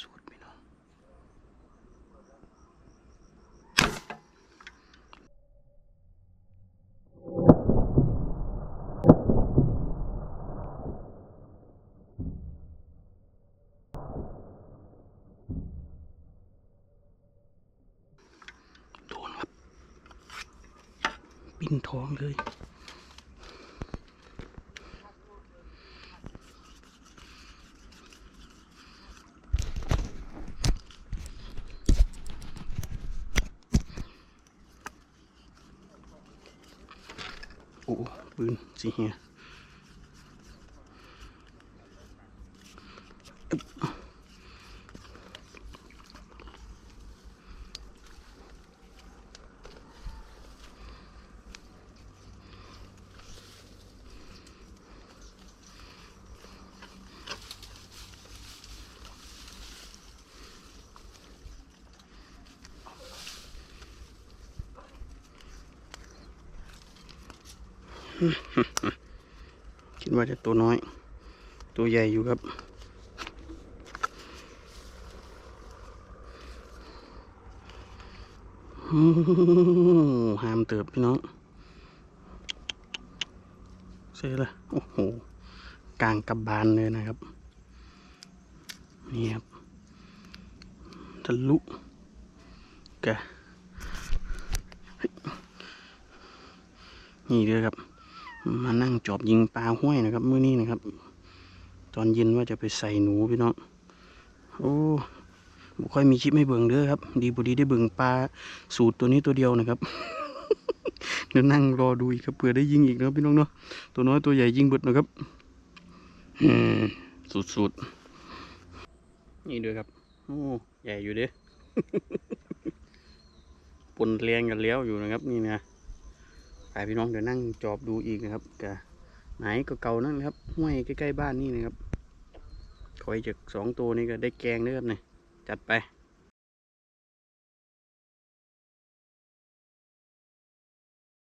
สุดพี่น้องโดนครับ ปิ้นท้องเลย โอ้ปืนสิเฮีย คิดว่าจะตัวน้อย ตัวใหญ่อยู่ครับ หามเติบพี่น้องเสียละโอ้โห กลางกระบาลเลยนะครับ นี่ครับทะลุแกะนี่เด้อครับ มานั่งจอบยิงปลาห้วยนะครับมื้อนี้นะครับ ตอนเย็นว่าจะไปใส่หนูพี่น้องโอ้บ่ค่อยมีคลิปให้เบิ่งเด้อครับ ดีบดีได้เบิ่งปลาสูตรตัวนี้ตัวเดียวนะครับเดี๋ยวนั่งรอดูอีกครับเผื่อได้ยิงอีกนะพี่น้องเนาะตัวน้อยตัวใหญ่ยิงเบิดนะครับอืมสุดๆนี่ด้วยครับโอ้ใหญ่อยู่เด้ปนแรงกันแล้วอยู่นะครับ นี่นะ ไปพี่น้องเดี๋ยวนั่งจอบดูอีกนะครับกะไหนก็เก่านั่นนะครับห้วยใกล้ๆบ้านนี่นะครับคอยจากสองตัวนี้ก็ได้แกงเด้อครับเนี่ยจัดไป